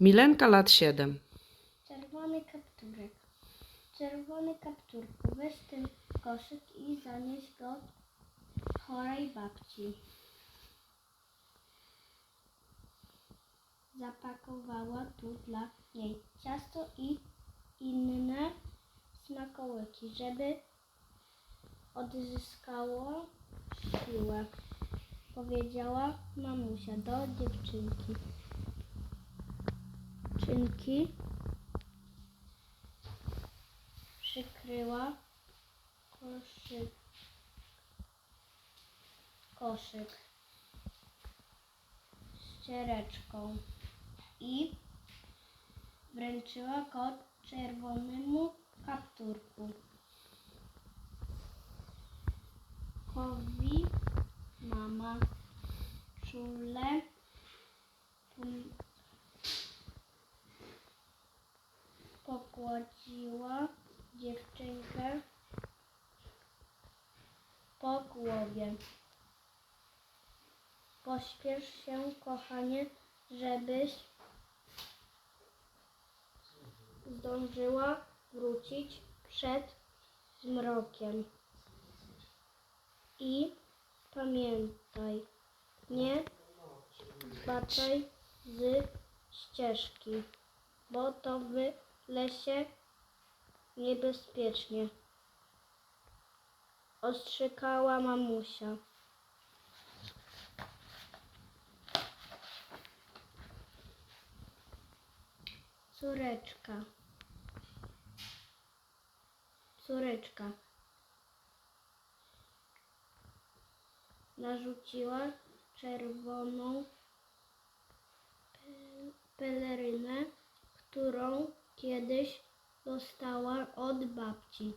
Milenka lat 7. Czerwony kapturek. Czerwony kapturku, weź ten koszyk i zanieś go chorej babci. Zapakowała tu dla niej ciasto i inne smakołyki, żeby odzyskało siłę. Powiedziała mamusia do dziewczynki. Czynki przykryła koszyk, koszyk ściereczką i wręczyła go czerwonemu kapturku. Kowi mama czule pogładziła dziewczynkę po głowie. Pośpiesz się, kochanie, żebyś zdążyła wrócić przed zmrokiem. I pamiętaj, nie zbaczaj z ścieżki, bo to w lesie niebezpiecznie. Ostrzykała mamusia. Córeczka. Córeczka. Narzuciła czerwoną pe- pelerynę, którą kiedyś dostała od babci.